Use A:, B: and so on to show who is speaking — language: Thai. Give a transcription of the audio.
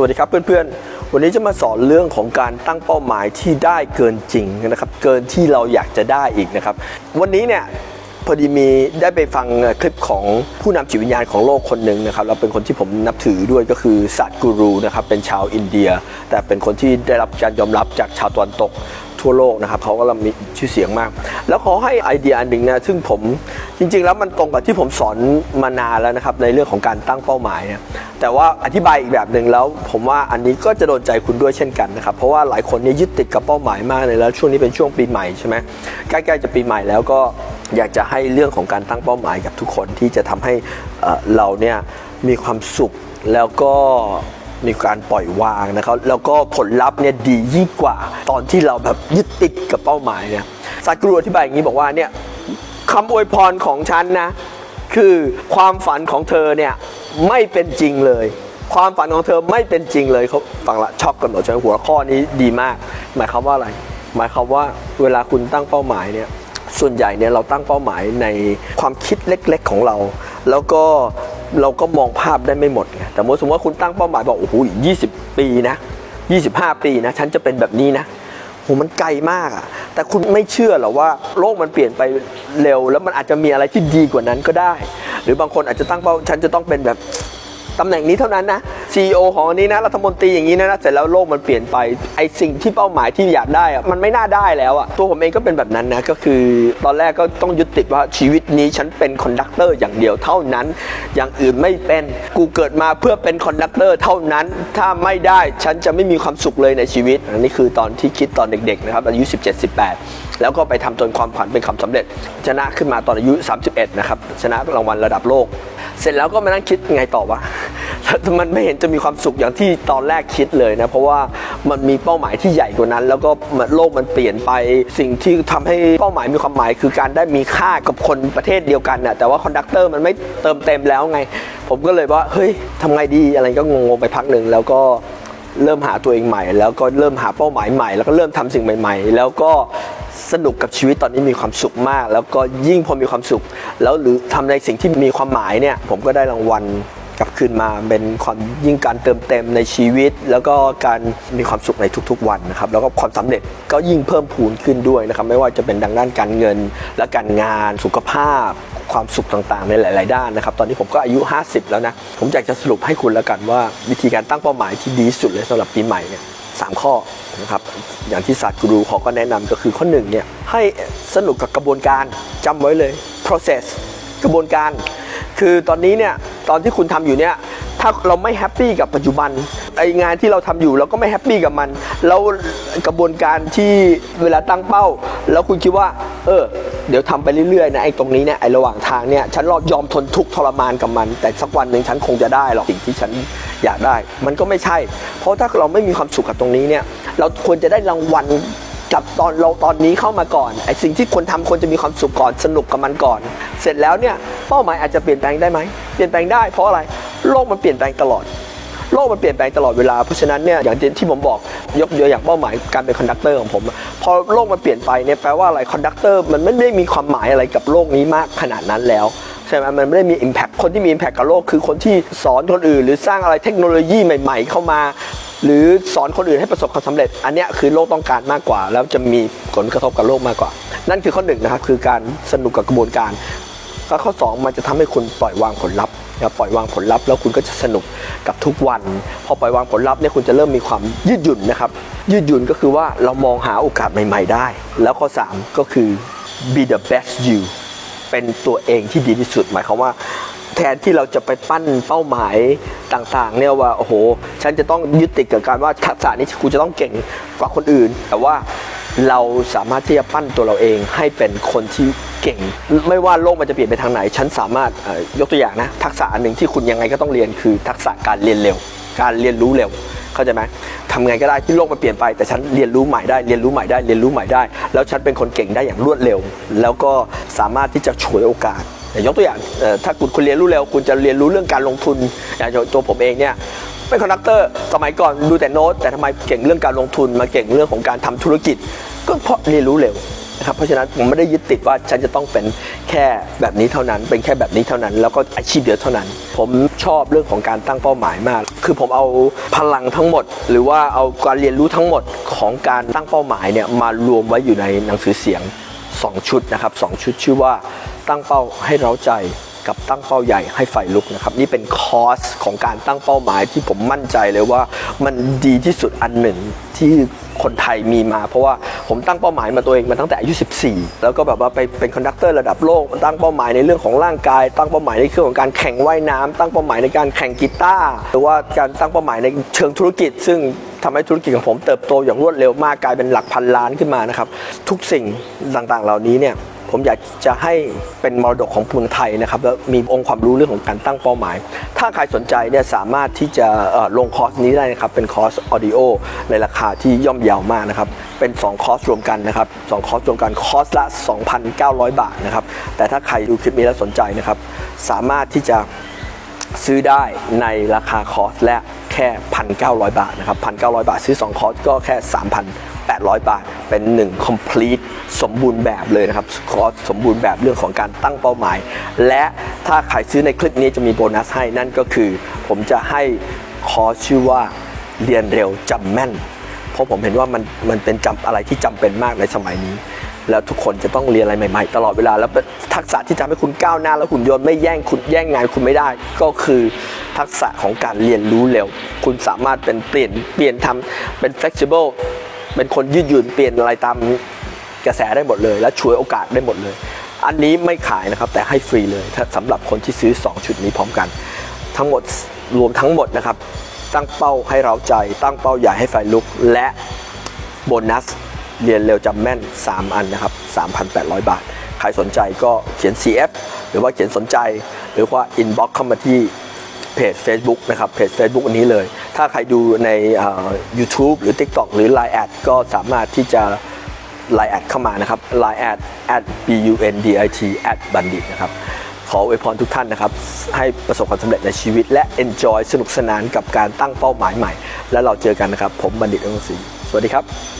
A: วัสดีครับเพื่อนๆ วันนี้จะมาสอนเรื่องของการตั้งเป้าหมายที่ได้เกินจริงนะครับเกินที่เราอยากจะได้อีกนะครับ วันนี้เนี่ยพอดีมีได้ไปฟังคลิปของผู้นำจิตวิญญาณของโลกคนหนึ่งนะครับเราเป็นคนที่ผมนับถือด้วยก็คือศาสตร์กูรูนะครับเป็นชาวอินเดีย แต่เป็นคนที่ได้รับการยอมรับจากชาวตะวันตก ทั่วโลกนะครับเขาก็มีชื่อเสียงมาก แล้วเขาให้ไอเดียอันหนึ่งนะซึ่งผมจริง ๆ แล้วมันตรงกับที่ผมสอนมานานแล้วนะครับในเรื่องของการตั้งเป้าหมายเนี่ยแต่ว่าอธิบายอีกแบบหนึ่งแล้ว ผมว่าอันนี้ก็จะโดนใจคุณด้วยเช่นกันนะครับเพราะว่าหลายคนเนี่ยยึดติดกับเป้าหมายมากเลยแล้ว ช่วงนี้เป็นช่วงปีใหม่ใช่ไหมใกล้ๆจะปีใหม่แล้วก็อยากจะให้เรื่องของการตั้งเป้าหมายกับทุกคนที่จะทำให้เราเนี่ยมีความสุขแล้วก็ มีการปล่อยวางนะครับ แล้วก็ผลลัพธ์เนี่ยดียิ่งกว่า ตอนที่เราแบบยึดติดกับเป้าหมายเนี่ยซากุรุอธิบายอย่างนี้บอกว่าเนี่ยคำอวยพรของฉันนะ คือความฝันของเธอเนี่ยไม่เป็นจริงเลย ความฝันของเธอไม่เป็นจริงเลยเขาฟังละช็อกกันหมดใช่ไหมหัวข้อนี้ดีมาก หมายความว่าอะไร หมายความว่าเวลาคุณตั้งเป้าหมายเนี่ยส่วนใหญ่เนี่ยเราตั้งเป้าหมายในความคิดเล็กๆของเรา แล้วก็ เราก็มองภาพได้ไม่หมดไงแต่สมมติว่าคุณตั้งเป้าหมายบอกโอ้โหยี่สิบปีนะยี่สิบห้าปีนะ ฉันจะเป็นแบบนี้นะโหมันไกลมากอะแต่คุณไม่เชื่อหรอว่าโลกมันเปลี่ยนไปเร็ว แล้วมันอาจจะมีอะไรที่ดีกว่านั้นก็ได้ หรือบางคนอาจจะตั้งเป้าฉันจะต้องเป็นแบบตำแหน่งนี้เท่านั้นนะ CEO ของอันนี้นะรัฐมนตรีอย่างนี้นะนะเสร็จแล้วโลกมันเปลี่ยนไปไอสิ่งที่เป้าหมายที่อยากได้อะมันไม่น่าได้แล้วอะตัวผมเองก็เป็นแบบนั้นนะก็คือตอนแรกก็ต้องยึดติดว่าชีวิตนี้ฉันเป็นคอนดักเตอร์อย่างเดียวเท่านั้น อย่างอื่นไม่เป็นกูเกิดมาเพื่อเป็นคอนดักเตอร์เท่านั้น ถ้าไม่ได้ฉันจะไม่มีความสุขเลยในชีวิตอันนี้คือตอนที่คิดตอนเด็กๆนะครับอายุ 17-18 แล้วก็ไปทำจนความฝันเป็นความสำเร็จ ชนะขึ้นมาตอนอายุ 31 นะครับ ชนะรางวัลระดับโลก เสร็จแล้วก็มานั่งคิดไงต่อวะ มันไม่เห็นจะมีความสุขอย่างที่ตอนแรกคิดเลยนะ เพราะว่ามันมีเป้าหมายที่ใหญ่กว่านั้น แล้วก็โลกมันเปลี่ยนไป สิ่งที่ทำให้เป้าหมายมีความหมาย คือการได้มีค่ากับคนประเทศเดียวกันนะแต่ว่าคอนดักเตอร์มันไม่เติมเต็มแล้วไง ผมก็เลยว่าเฮ้ยทำไงดีอะไรก็งงๆไปพักหนึ่งแล้วก็เริ่มหาตัวเองใหม่ แล้วก็เริ่มหาเป้าหมายใหม่ แล้วก็เริ่มทำสิ่งใหม่ ๆ แล้วก็สนุกกับชีวิตตอนนี้มีความสุขมาก แล้วก็ยิ่งพอมีความสุข แล้วหรือทำในสิ่งที่มีความหมายเนี่ย ผมก็ได้รางวัล กลับคืนมาเป็นความยิ่งการเติมเต็มในชีวิต แล้วก็การมีความสุขในทุกๆ วันนะครับแล้วก็ความสำเร็จก็ยิ่งเพิ่มพูนขึ้นด้วยนะครับไม่ว่าจะเป็นดังด้านการเงิน และการงานสุขภาพ ความสุขต่างๆ ในหลาย ๆ ด้านนะครับตอนนี้ผมก็อายุ 50 แล้วนะผมอยากจะสรุปให้คุณแล้วกันว่า วิธีการตั้งเป้าหมายที่ดีสุดเลยสำหรับปีใหม่เนี่ยสามข้อนะครับอย่างที่ศาสตร์กูรูเขาก็แนะนำก็คือข้อหนึ่งเนี่ยให้สนุกกับกระบวนการจำไว้เลย process กระบวนการ คือตอนนี้เนี่ย ตอนที่คุณทำอยู่เนี่ยถ้าเราไม่แฮปปี้กับปัจจุบันไองานที่เราทำอยู่เราก็ไม่แฮปปี้กับมัน แล้วกระบวนการที่เวลาตั้งเป้า แล้วคุณคิดว่า เออ เดี๋ยวทำไปเรื่อยๆนะไอ้ตรงนี้เนี่ยไอ้ระหว่างทางเนี่ยฉันรอยอมทนทุกข์ทรมานกับมัน แต่สักวันหนึ่งฉันคงจะได้หรอกสิ่งที่ฉันอยากได้ มันก็ไม่ใช่ เพราะถ้าเราไม่มีความสุขกับตรงนี้เนี่ย เราควรจะได้รางวัลกับตอนเราตอนนี้เข้ามาก่อนไอ้สิ่งที่คนทำควรจะมีความสุขก่อนสนุกกับมันก่อน เสร็จแล้วเนี่ยเป้าหมายอาจจะเปลี่ยนแปลงได้ไหม ลี่ยนแปลงได้เพราะอะไรโลกมันเปลี่ยนแปลงตลอดโลกมันเปลี่ยนแปลงตลอดเวลา เพราะฉะนั้นเนี่ยอย่างที่ผมบอกยกตัวอย่างเป้าหมายการเป็นคอนดักเตอร์ของผม พอโลกมันเปลี่ยนไปเนี่ยแปลว่าอะไรคอนดักเตอร์มันไม่ได้มีความหมายอะไรกับโลกนี้มากขนาดนั้นแล้วใช่ไหมมันไม่ได้มี Impact คนที่มี Impact กับโลกคือคนที่สอนคนอื่น หรือสร้างอะไรเทคโนโลยีใหม่ ๆ เข้ามา หรือสอนคนอื่นให้ประสบความสำเร็จ อันนี้คือโลกต้องการมากกว่า แล้วจะมีผลกระทบกับโลกมากกว่า นั่นคือข้อหนึ่งนะครับคือการสนุกกับกระบวนการ แล้วข้อ2มันจะทำให้คุณปล่อยวางผลลัพธ์นะครับปล่อยวางผลลัพธ์แล้วคุณก็จะสนุกกับทุกวัน พอปล่อยวางผลลัพธ์เนี่ยคุณจะเริ่มมีความยืดหยุ่นนะครับ ยืดหยุ่นก็คือว่าเรามองหาโอกาสใหม่ ๆ ได้ แล้วข้อ 3 ก็คือ be the best you เป็นตัวเองที่ดีที่สุด หมายความว่าแทนที่เราจะไปปั้นเป้าหมายต่างๆเนี่ยว่าโอ้โห ฉันจะต้องยึดติดกับการว่าทักษะนี้กูจะต้องเก่งกว่าคนอื่น แต่ว่าเราสามารถที่จะปั้นตัวเราเองให้เป็นคนที่ เก่ง ไม่ว่าโลกมันจะเปลี่ยนไปทางไหน ฉันสามารถยกตัวอย่างนะ ทักษะอันหนึ่งที่คุณยังไงก็ต้องเรียนคือทักษะการเรียนเร็ว การเรียนรู้เร็วเข้าใจไหมทำไงก็ได้ที่โลกมันเปลี่ยนไปแต่ฉันเรียนรู้ใหม่ได้เรียนรู้ใหม่ได้เรียนรู้ใหม่ได้ แล้วฉันเป็นคนเก่งได้อย่างรวดเร็ว แล้วก็สามารถที่จะฉวยโอกาสยกตัวอย่างถ้าคุณคุณเรียนรู้เร็วคุณจะเรียนรู้เรื่องการลงทุนอย่างตัวผมเองเนี่ยเป็นคอนดักเตอร์สมัยก่อนดูแต่โน้ตแต่ทำไมเก่งเรื่องการลงทุนมาเก่งเรื่องของการทำธุรกิจ ก็เพราะเรียนรู้เร็ว นะครับเพราะฉะนั้นผมไม่ได้ยึดติดว่าฉันจะต้องเป็นแค่แบบนี้เท่านั้น เป็นแค่แบบนี้เท่านั้น แล้วก็อาชีพเดียวเท่านั้น ผมชอบเรื่องของการตั้งเป้าหมายมาก คือผมเอาพลังทั้งหมด หรือว่าเอาการเรียนรู้ทั้งหมดของการตั้งเป้าหมายเนี่ยมารวมไว้อยู่ในหนังสือเสียง 2 ชุดนะครับสองชุดชื่อว่าตั้งเป้าให้เราใจ กับตั้งเป้าใหญ่ให้ไฟลุกนะครับ นี่เป็นคอร์สของการตั้งเป้าหมายที่ผมมั่นใจเลยว่ามันดีที่สุดอันหนึ่งที่คนไทยมีมา เพราะว่าผมตั้งเป้าหมายมาตัวเองมาตั้งแต่อายุ 14 แล้วก็แบบว่าไปเป็นคอนดักเตอร์ระดับโลก ตั้งเป้าหมายในเรื่องของร่างกาย ตั้งเป้าหมายในเรื่องของการแข่งว่ายน้ำตั้งเป้าหมายในการแข่งกีตาร์หรือว่าการตั้งเป้าหมายในเชิงธุรกิจ ซึ่งทำให้ธุรกิจของผมเติบโตอย่างรวดเร็วมากกลายเป็นหลักพันล้านขึ้นมานะครับทุกสิ่งต่างๆ เหล่านี้เนี่ย ผมอยากจะให้เป็นมรดกของเมืองไทยนะครับแล้วมีองค์ความรู้เรื่องของการตั้งเป้าหมาย ถ้าใครสนใจเนี่ยสามารถที่จะลงคอร์สนี้ได้นะครับเป็นคอร์สออดิโอในราคาที่ย่อมเยาวมากนะครับเป็น 2 คอร์สรวมกันนะครับสองคอร์สรวมกันคอร์สละ 2,900 บาทนะครับแต่ถ้าใครดูคลิปนี้แล้วสนใจนะครับสามารถที่จะซื้อได้ในราคาคอร์สและแค่ 1,900 บาทนะครับ1,900 บาท ซื้อ 2 คอร์สก็แค่ 800 บาท เป็น1 complete สมบูรณ์แบบเลยนะครับคอร์สสมบูรณ์แบบเรื่องของการตั้งเป้าหมาย และถ้าใครซื้อในคลิปนี้จะมีโบนัสให้นั่นก็คือ ผมจะให้คอร์สชื่อว่าเรียนเร็วจำแม่น เพราะผมเห็นว่ามันมันเป็นจำอะไรที่จำเป็นมากในสมัยนี้ แล้วทุกคนจะต้องเรียนอะไรใหม่ๆ ตลอดเวลา แล้วทักษะที่ทำให้คุณก้าวหน้า แล้วหุ่นยนต์ไม่แย่งคุณแย่งงานคุณไม่ได้ ก็คือทักษะของการเรียนรู้เร็ว คุณสามารถเป็นเปลี่ยนเปลี่ยนทำเป็น flexible เป็นคนยืดหยุ่นเปลี่ยนอะไรตามกระแสได้หมดเลย และช่วยโอกาสได้หมดเลย อันนี้ไม่ขายนะครับแต่ให้ฟรีเลยถ้าสำหรับคนที่ซื้อ 2 ชุดนี้พร้อมกัน ทั้งหมดรวมทั้งหมดนะครับ ตั้งเป้าให้เราใจ ตั้งเป้าใหญ่ให้ไฟลุก และโบนัสเรียนเร็วจำแม่น 3 อันนะครับ 3,800 บาท ใครสนใจก็เขียน CF หรือว่าเขียนสนใจ หรือว่า inbox เข้ามาที่เพจ Facebook นะครับเพจ Facebook อันนี้เลย ถ้าใครดูใน YouTube หรือ TikTok หรือ Line แอดก็สามารถที่จะ Line แอดเข้ามานะครับ Line แอด at b u n d i t at bandit นะครับ ขออวยพรทุกท่านนะครับ ให้ประสบความสำเร็จในชีวิต และ enjoy สนุกสนานกับการตั้งเป้าหมายใหม่ และเราเจอกันนะครับ ผมบัณฑิตองศรีสวัสดีครับ